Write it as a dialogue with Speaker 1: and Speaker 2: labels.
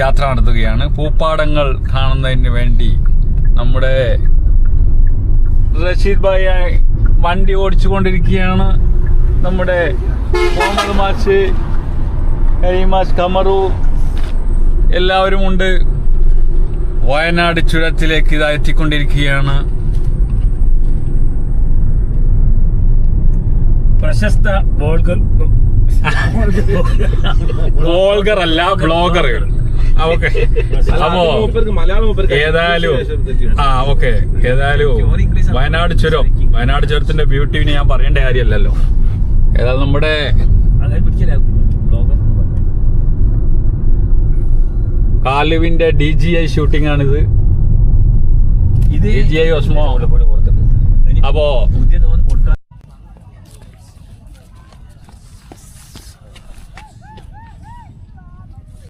Speaker 1: യാത്ര നടത്തുകയാണ്. പൂപ്പാടങ്ങൾ കാണുന്നതിന് വേണ്ടി നമ്മുടെ റഷീദ് ഭായി വണ്ടി ഓടിച്ചുകൊണ്ടിരിക്കുകയാണ്. നമ്മുടെ മുഹമ്മദ് മാഷ് കരീമാഷ് കമറു എല്ലാവരും ഉണ്ട്. വയനാട് ചുരത്തിലേക്ക് ഇതാ എത്തിക്കൊണ്ടിരിക്കുകയാണ്.
Speaker 2: പ്രശസ്ത ബോൾഗർ.
Speaker 1: ബ്ലോഗർ അല്ല ബ്ലോഗർ. ഓക്കെ. അപ്പോ ഏതായാലും ആ ഓക്കെ. ഏതായാലും വയനാട് ചുരം. വയനാട് ചുരത്തിന്റെ ബ്യൂട്ടി ഞാൻ പറയേണ്ട കാര്യമല്ലല്ലോ. ഏതായാലും നമ്മുടെ കാലുവിന്റെ ഡി ജി ഐ ഷൂട്ടിംഗ് ആണിത്.
Speaker 2: ഡി
Speaker 1: ജി ഐ
Speaker 2: ഓസ്മോ
Speaker 1: അപ്പോ